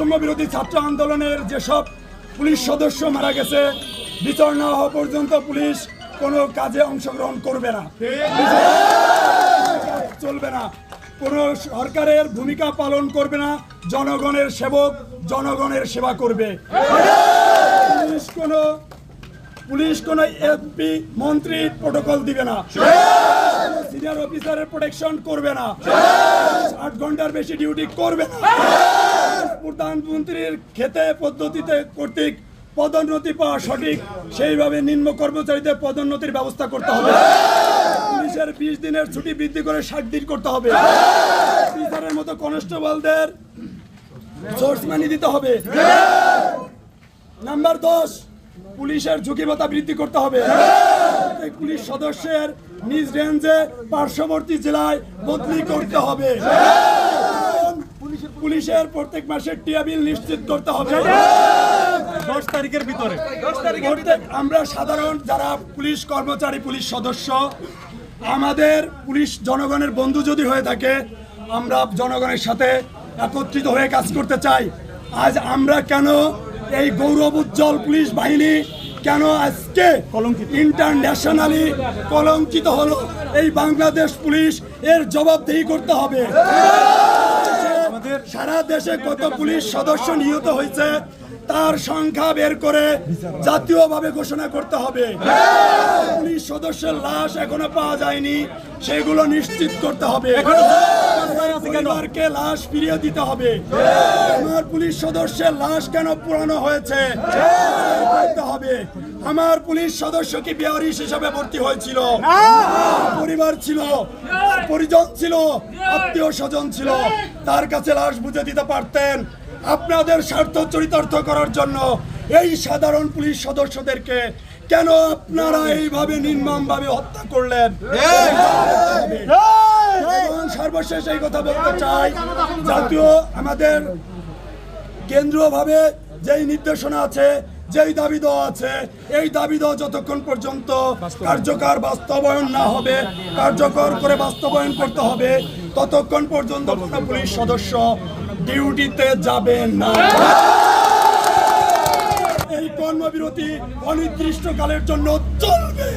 বৈষম্য বিরোধী ছাত্র আন্দোলনের যেসব পুলিশ সদস্য মারা গেছে, বিচার না হওয়া পর্যন্ত পুলিশ কোনো কাজে অংশগ্রহণ করবে না। চলবে না। কোনো সরকারের ভূমিকা পালন করবে না, জনগণের সেবক জনগণের সেবা করবে। পুলিশ কোনো পুলিশ কোনো এফপি মন্ত্রী প্রোটোকল দিবে না। সিনিয়র অফিসারের প্রোটেকশন করবে না। আট ঘণ্টার বেশি ডিউটি করবে না। প্রধানমন্ত্রীর খেতে পদ্ধতিতে কর্তৃক পদোন্নতি পাওয়া সঠিক, সেইভাবে নিম্ন কর্মচারীদের পদোন্নতির ব্যবস্থা করতে হবে। পুলিশের বিশ দিনের ছুটি বৃদ্ধি করে ষাট দিন করতে হবে। অফিসারের মতো কনস্টেবলদের সোর্স মানি দিতে হবে। নাম্বার দশ, পুলিশের ঝুঁকি বৃদ্ধি করতে হবে। পুলিশ সদস্যের নিজ রেঞ্জে পার্শ্ববর্তী জেলায় বদলি করতে হবে। পুলিশের প্রত্যেক মাসের টিয়া বিল নিশ্চিত করতে হবে। দশ তারিখের ভিতরে। প্রত্যেক আমরা সাধারণ যারা পুলিশ কর্মচারী পুলিশ সদস্য আমাদের পুলিশ জনগণের বন্ধু যদি হয়ে থাকে আমরা জনগণের সাথে একত্রিত হয়ে কাজ করতে চাই। আজ আমরা কেন এই গৌরব উজ্জ্বল পুলিশ বাহিনী কেন আজকে ইন্টারন্যাশনালি কলঙ্কিত হলো? এই বাংলাদেশ পুলিশ এর জবাবদেহি করতে হবে। সারা দেশে কত পুলিশ সদস্য নিহত হয়েছে, তার সংখ্যা বের করে জাতীয়ভাবে ঘোষণা করতে হবে। পুলিশ সদস্যের লাশ এখনও পাওয়া যায়নি, সেগুলো নিশ্চিত করতে হবে। পরিবারকে লাশ ফিরিয়ে দিতে হবে। আমার পুলিশ সদস্যের লাশ কেন পুরানো হয়েছে? করতে হবে। আমার পুলিশ সদস্য কি হিসাবে ভর্তি হয়েছিল? পরিবার ছিল পরিজন ছিল আত্মীয় স্বজন ছিল। তার কাছে লাশ বুঝে দিতে পারতেন। আপনাদের স্বার্থ চরিতার্থ করার জন্য এই সাধারণ পুলিশ সদস্যদেরকে কেন আপনারা এইভাবে নির্মমভাবে হত্যা করলেন? সর্বশেষ এই কথা বলতে চাই, জাতীয় আমাদের কেন্দ্রীয়ভাবে যেই নির্দেশনা আছে, যেই দাবি দেওয়া আছে, এই দাবি দেওয়া যতক্ষণ পর্যন্ত কার্যকর বাস্তবায়ন না হবে, কার্যকর করে বাস্তবায়ন করতে হবে, ততক্ষণ পর্যন্ত কোনো পুলিশ সদস্য ডিউটিতে যাবে না। এই কর্মবিরতি অনির্দিষ্টকালের জন্য চলবে।